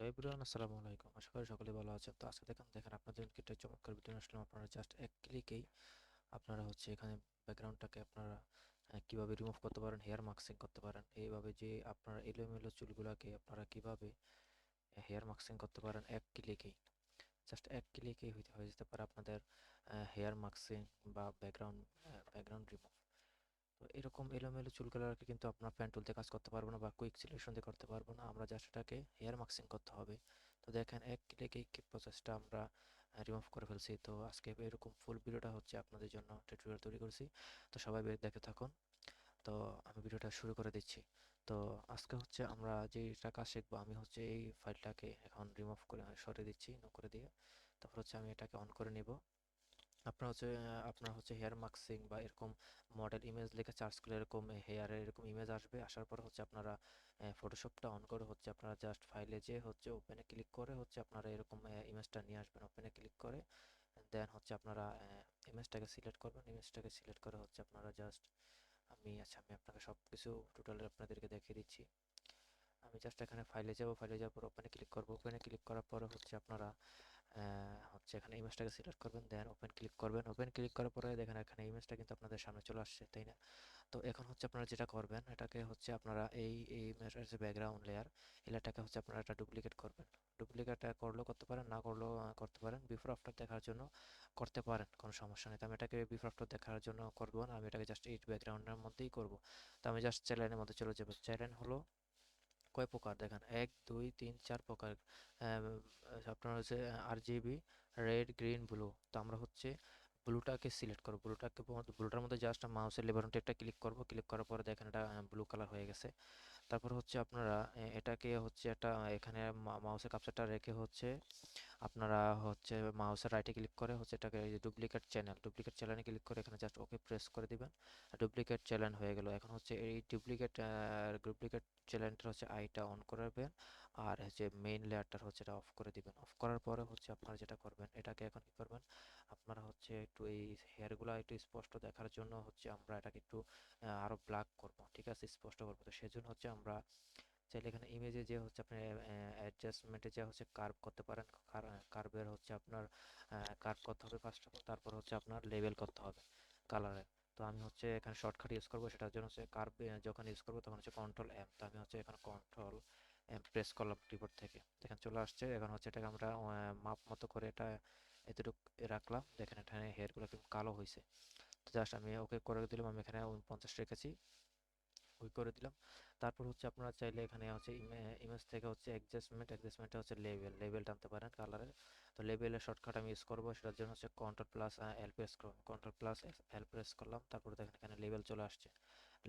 Hello আসসালামু আলাইকুম। আশা করি সকলে ভালো আছেন। তো আজকে দেখেন দেখেন আপনাদের একটা চমৎকার ভিডিও আসলাম। আপনারা জাস্ট এক ক্লিকেই আপনারা হচ্ছে এখানে ব্যাকগ্রাউন্ডটাকে আপনারা কীভাবে রিমুভ করতে পারেন হেয়ার মাস্কিং করতে পারেন, এইভাবে যে আপনার এলোমেলো চুলগুলোকে আপনারা কীভাবে হেয়ার মাস্কিং করতে পারেন এক ক্লিকেই জাস্ট এক ক্লিকেই হইতে, হয়ে যেতে পারে আপনাদের হেয়ার মাস্কিং বা ব্যাকগ্রাউন্ড ব্যাকগ্রাউন্ড রিমুভ তো এরকম এলোমেলো চুল চুলগুলোকে কিন্তু আপনার প্যান টুলতে কাজ করতে পারব না বা কুইক সিলেকশন দিয়ে করতে পারব না। আমরা জাস্ট এটাকে হেয়ার মাস্কিং করতে হবে। তো দেখেন, এক ক্লিকে কি প্রসেসটা আমরা রিমুভ করে ফেলছি। তো আজকে এরকম ফুল ভিডিওটা হচ্ছে আপনাদের জন্য টিউটোরিয়াল তৈরি করছি। তো সবাই দেখতে থাকুন। তো আমি ভিডিওটা শুরু করে দিচ্ছি। তো আজকে হচ্ছে আমরা যেটা কাজ শিখব, আমি হচ্ছে এই ফাইলটাকে এখন রিমুভ করে, সরিয়ে দিচ্ছি নো করে দিয়ে। তারপর হচ্ছে আমি এটাকে অন করে নিব। আপনার হচ্ছে আপনার হচ্ছে হেয়ার মাস্কিং বা এরকম মডেল ইমেজ লিখে সার্চ করলে এরকম হেয়ারের এরকম ইমেজ আসবে। আসার পর হচ্ছে আপনারা ফটোশপটা অন করে হচ্ছে আপনারা জাস্ট ফাইলে যে হচ্ছে ওপেনে ক্লিক করে হচ্ছে আপনারা এরকম ইমেজটা নিয়ে আসবেন ওপেনে ক্লিক করে। দেন হচ্ছে আপনারা ইমেজটাকে সিলেক্ট করবেন। ইমেজটাকে সিলেক্ট করে হচ্ছে আপনারা জাস্ট আমি আচ্ছা আমি আপনাকে সব কিছু টোটালি আপনাদেরকে দেখিয়ে দিচ্ছি। আমি জাস্ট এখানে ফাইলে যাব। ফাইলে যাওয়ার পর ওপেনে ক্লিক করব। ওপেনে ক্লিক করার পরে হচ্ছে আপনারা হচ্ছে এখানে ইমেজটাকে সিলেক্ট করবেন দেন ওপেন ক্লিক করবেন। ওপেন ক্লিক করার পরে দেখেন এখানে ইমেজটা কিন্তু আপনাদের সামনে চলে আসছে, তাই না? তো এখন হচ্ছে আপনারা যেটা করবেন, এটাকে হচ্ছে আপনারা এই ইমেজের যে ব্যাকগ্রাউন্ড লেয়ার এটাকে হচ্ছে আপনারা এটা ডুপ্লিকেট করবেন। ডুপ্লিকেট করলেও করতে পারেন, না করলেও করতে পারেন। বিফোর আফটার দেখার জন্য করতে পারেন, কোনো সমস্যা নেই। তো আমি এটাকে বিফোর আফটার দেখার জন্য করব না, আমি এটাকে জাস্ট এই ব্যাকগ্রাউন্ডের মধ্যেই করব। তো আমি জাস্ট চ্যানেলের মধ্যে চলে যাব। চ্যানেল হলো কয় প্রকার? দেখেন, এক, দুই, তিন, চার প্রকার। আপনার হচ্ছে R GB red green blue তো আমরা হচ্ছে ব্লুটাকে সিলেক্ট করব। ব্লুটাকে ব্লুটার মধ্যে জাস্ট মাউসের লেবার একটা ক্লিক করব। ক্লিক করার পরে দেখেন এটা ব্লু কালার হয়ে গেছে। তারপর হচ্ছে আপনারা এটাকে হচ্ছে একটা, এখানে মাউসের কাপচারটা রেখে হচ্ছে আপনারা হচ্ছে মাউসের রাইটে ক্লিক করে হচ্ছে এটাকে এই যে ডুপ্লিকেট চ্যানেল ডুপ্লিকেট চ্যানেলে ক্লিক করে এখানে জাস্ট ওকে প্রেস করে দিবেন। ডুপ্লিকেট চ্যানেল হয়ে গেল। এখন হচ্ছে এই ডুপ্লিকেট ডুপ্লিকেট চ্যানেলটা হচ্ছে আইটা অন করবেন আর হচ্ছে মেইন লেয়ারটার হচ্ছে এটা অফ করে দিবেন। অফ করার পরে হচ্ছে আপনারা যেটা করবেন এটাকে এখন কি করবেন? আপনারা হচ্ছে একটু এই হেয়ারগুলো একটু স্পষ্ট দেখার জন্য হচ্ছে আমরা এটাকে একটু আহ, আরও ব্ল্যাক করব ঠিক আছে? স্পষ্ট করব। তো সেজন্য হচ্ছে আমরা চাইলে এখানে ইমেজে যে হচ্ছে আপনি অ্যাডজাস্টমেন্টে যে হচ্ছে কার্ভ করতে পারেন কার্ভের হচ্ছে আপনার কার্ভ করতে হবে ফার্স্ট অফ তারপর হচ্ছে আপনার লেবেল করতে হবে কালারে তো আমি হচ্ছে এখানে শর্টকাট ইউজ করব সেটার জন্য হচ্ছে কার্ভ যখন ইউজ করব তখন হচ্ছে কন্ট্রোল এম তো আমি হচ্ছে এখানে কন্ট্রোল প্রেস করলাম কিবোর্ড থেকে। দেখেন চলে আসছে। এখন হচ্ছে এটাকে আমরা মাপ মতো করে এটা এতটুকু রাখলাম। দেখেন এখানে হেয়ারগুলো কিন্তু কালো হয়েছে তো জাস্ট আমি ওকে করে দিলাম। আমি এখানে পঞ্চাশ রেখেছি। ওই করে দিলাম। তারপর হচ্ছে আপনারা চাইলে এখানে হচ্ছে ইমেজ থেকে হচ্ছে অ্যাডজাস্টমেন্ট অ্যাডজাস্টমেন্টে হচ্ছে লেভেল লেভেল টানতে পারেন কালারের তো লেভেলের শর্টকাট আমি ইউজ করব। সেটার জন্য হচ্ছে control plus L press control plus L press করলাম। তারপর দেখেন এখানে লেভেল চলে আসছে।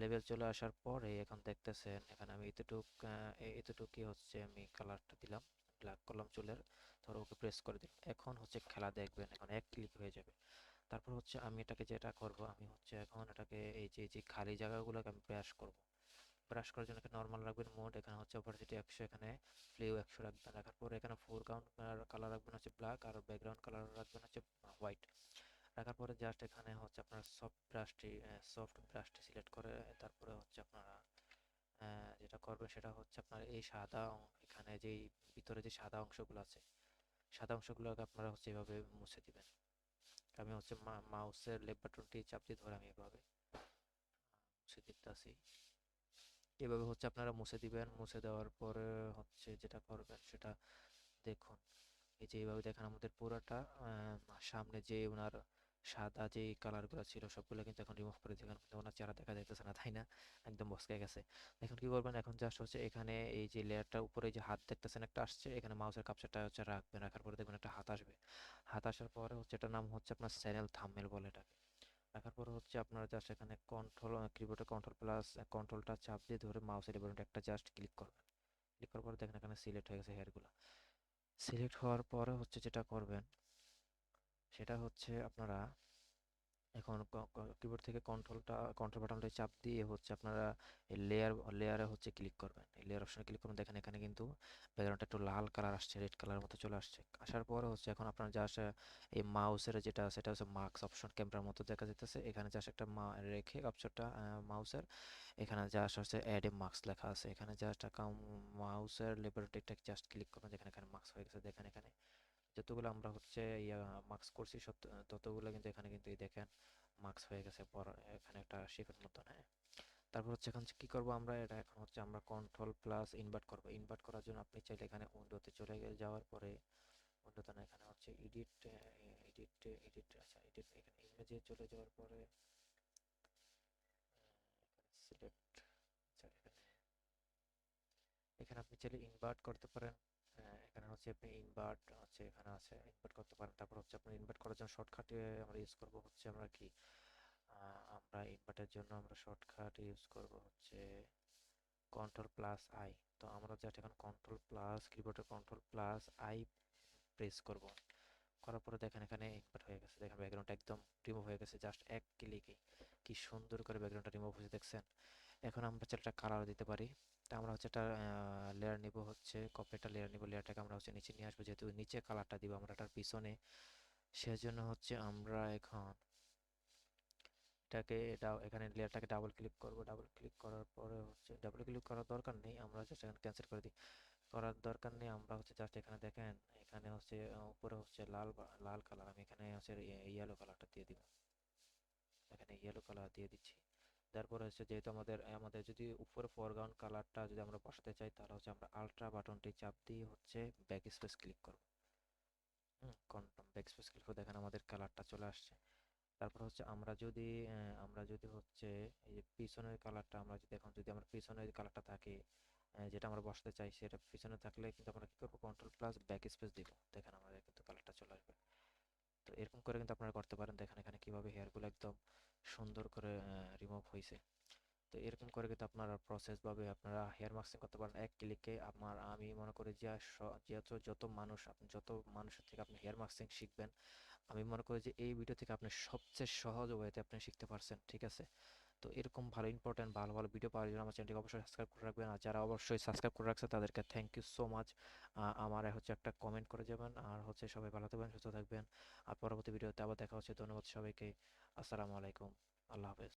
লেভেল চলে আসার পরে এখন দেখতেছেন, এখানে আমি এতটুক এতটুকুই হচ্ছে আমি কালারটা দিলাম ব্ল্যাক করলাম চুলের, ধরো ওকে প্রেস করে দিলাম। এখন হচ্ছে খেলা দেখবেন, এখন এক ক্লিক হয়ে যাবে। তারপর হচ্ছে আমি এটাকে যেটা করব, আমি হচ্ছে এখন এটাকে এই যে যে খালি জায়গাগুলোকে আমি ব্রাশ করব। ব্রাশ করার জন্য নর্মাল রাখবেন মোড এখানে হচ্ছে অপারসিটি একশো, এখানে ফ্লিউ একশো রাখবেন। রাখার পর এখানে ফোরগ্রাউন্ড কালার রাখবেন হচ্ছে ব্ল্যাক আর ব্যাকগ্রাউন্ড কালার রাখবেন হচ্ছে হোয়াইট রাখার পরে জাস্ট এখানে হচ্ছে আপনার সফট ব্রাশটি সফট ব্রাশটি সিলেক্ট করে, তারপরে হচ্ছে আপনারা যেটা করবেন সেটা হচ্ছে আপনার এই সাদা এখানে যেই ভিতরে যে সাদা অংশগুলো আছে, সাদা অংশগুলোকে আপনারা হচ্ছে এভাবে মুছে দিবেন। আমি হচ্ছে মাউসের লেফট বাটনটি চাপ দিয়ে ধরে আমি এভাবে, মুছে দিতেছি। এভাবে হচ্ছে আপনারা মুছে দিবেন, মুছে দেওয়ার পরে হচ্ছে যেটা করবেন সেটা দেখুন। এই যে এইভাবে দেখেন আমাদের পুরোটা সামনে যে ওনার সাদা যে কালারগুলো ছিল, সবগুলো কিন্তু এখন রিমুভ করে দিয়েছেন কিন্তু ওনার চেহারা দেখা যাইতেছে না, তাই না? একদম বসকে গেছে। এখন কি করবেন? এখন জাস্ট হচ্ছে এখানে এই যে লেয়ারটার উপরে যে হাত দেখতেছেন, একটা আসছে। এখানে মাউসের কাপচারটা হচ্ছে রাখবেন, রাখার পরে দেখবেন একটা হাত আসবে। হাত আসার পরে হচ্ছে এটার নাম হচ্ছে আপনার চ্যানেল থাম্বনেল বলে এটাকে। রাখার পরে হচ্ছে আপনারা জাস্ট এখানে কন্ট্রোল কিবোর্ডে কন্ট্রোল প্লাস কন্ট্রোলটা চাপ দিয়ে ধরে মাউসের বাটনটা একটা জাস্ট ক্লিক করবেন। ক্লিক করার পরে দেখেন এখানে সিলেক্ট হয়ে গেছে হেয়ারগুলো সিলেক্ট হওয়ার পরে হচ্ছে যেটা করবেন সেটা হচ্ছে আপনারা এখন কিবোর্ড থেকে কন্ট্রোলটা কন্ট্রোল বাটনটা চাপ দিয়ে হচ্ছে আপনারা এই লেয়ার লেয়ারে হচ্ছে ক্লিক করবেন। এই লেয়ার অপশনে ক্লিক করবেন। দেখেন এখানে কিন্তু ব্যাকগ্রাউন্ডটা একটু লাল কালার আসছে রেড কালার মতো চলে আসছে। আসার পরে হচ্ছে এখন আপনার যা এই মাউসের যেটা, সেটা হচ্ছে মার্কস অপশন ক্যামেরার মতো দেখা যেতেছে এখানে জাস্ট একটা মা, রেখে অপশনটা মাউসের এখানে জাস্ট হচ্ছে অ্যাড এ মার্কস লেখা আছে। এখানে যা জাস্ট মাউসের লেবারটিটা জাস্ট ক্লিক করবেন। যেখানে এখানে মার্কস হয়ে গেছে, দেখেন এখানে। যতগুলো আমরা হচ্ছে ইয়া মার্কস করছি ততগুলো কিন্তু এখানে কিন্তু দেখেন মার্কস হয়ে গেছে পর, এখানে একটা শেপের মতন হ্যাঁ। তারপর হচ্ছে এখন কি করব আমরা, এটা এখন হচ্ছে আমরা কন্ট্রোল প্লাস ইনভার্ট করব। ইনভার্ট করার জন্য আপনি চাইলে এখানে উইন্ডোতে চলে যাওয়ার পরে উইন্ডোতে না, এখানে হচ্ছে এডিট এডিট এডিট আচ্ছা এডিট এখানে ইমেজে চলে যাওয়ার পরে সিলেক্ট আচ্ছা এখানে। আপনি চাইলে ইনভার্ট করতে পারেন। এখানে হচ্ছে আপনি ইনভার্ট হচ্ছে এখানে আছে ইনভার্ট করতে পারেন। তারপর হচ্ছে আপনি ইনভার্ট করার জন্য শর্টকাটে আমরা ইউজ করব হচ্ছে আমরা কি? আমরা ইনভার্টের জন্য আমরা শর্টকাট ইউজ করব হচ্ছে কন্ট্রোল প্লাস আই তো আমরা জাস্ট এখন কন্ট্রোল প্লাস কিবোর্ডের কন্ট্রোল প্লাস আই প্রেস করব। করার পরে দেখেন এখানে ইনভার্ট হয়ে গেছে। দেখেন ব্যাকগ্রাউন্ডটা একদম রিমুভ হয়ে গেছে। জাস্ট এক ক্লিকে কি সুন্দর করে ব্যাকগ্রাউন্ডটা রিমুভ হয়েছে, দেখছেন? এখন আমরা চাইলে কালার দিতে পারি। তা আমরা হচ্ছে একটা লেয়ার নিব হচ্ছে কপি লেয়ার নিব লেয়ারটাকে আমরা হচ্ছে নিচে নিয়ে আসব, যেহেতু নিচে কালারটা দিব আমরা এটার পিছনে। সেজন্য হচ্ছে আমরা এখন এটাকে এখানে লেয়ারটাকে ডাবল ক্লিক করব ডাবল ক্লিক করার পরে হচ্ছে ডাবল ক্লিক করার দরকার নেই, আমরা হচ্ছে এখানে ক্যান্সেল করে দিই। করার দরকার নেই, আমরা হচ্ছে জাস্ট এখানে দেখেন, এখানে হচ্ছে, উপরে হচ্ছে লাল লাল কালার আমি এখানে হচ্ছে ইয়েলো কালারটা দিয়ে দিব। এখানে ইয়েলো কালার দিয়ে দিচ্ছি। তারপরে হচ্ছে যেহেতু আমাদের আমাদের যদি উপরে ফরগ্রাউন্ড কালারটা যদি আমরা বসাতে চাই, তাহলে হচ্ছে আমরা আলট্রা বাটনটি চাপ দিয়ে হচ্ছে ব্যাক স্পেস ক্লিক করব। কন্ট্রোল ব্যাক স্পেস ক্লিক করে দেখেন আমাদের কালারটা চলে আসছে। তারপর হচ্ছে আমরা যদি আমরা যদি হচ্ছে এই যে পিছনের কালারটা আমরা যদি এখন যদি আমার পিছনের কালারটা থাকে যেটা আমরা বসাতে চাই, সেটা পিছনে থাকলে কিন্তু আমরা কি করব? কন্ট্রোল প্লাস ব্যাক স্পেস দিব। দেখেন আমাদের কিন্তু কালারটা চলে আসবে। তো এরকম করে কিন্তু আপনারা করতে পারেন। দেখেন এখানে কীভাবে হেয়ারগুলো একদম সুন্দর করে রিমুভ হয়েছে তো এরকম করে কিন্তু আপনারা প্রসেসভাবে আপনারা হেয়ার মাস্কিং করতে পারেন। এক ক্লিকে আমার, আমি মনে করি যে যত যত মানুষ আপনি যত মানুষের থেকে আপনি হেয়ার মাস্কিং শিখবেন, আমি মনে করি যে, এই ভিডিও থেকে আপনি সবচেয়ে সহজ ওয়েতে আপনি শিখতে পারছেন, ঠিক আছে? তো এরকম ভালো ইম্পর্ট্যান্ট ভালো ভালো ভিডিও পাওয়ার জন্য আমার চ্যানেলটিকে অবশ্যই সাবস্ক্রাইব করে রাখবেন। আর যারা অবশ্যই সাবস্ক্রাইব করে রাখছে, তাদেরকে থ্যাংক ইউ সো মাচ আমার হচ্ছে একটা কমেন্ট করে যাবেন। আর হচ্ছে সবাই ভালো থাকবেন, সুস্থ থাকবেন। আর পরবর্তী ভিডিওতে আবার দেখা হচ্ছে। ধন্যবাদ সবাইকে। আসসালামু আলাইকুম। আল্লাহ হাফেজ।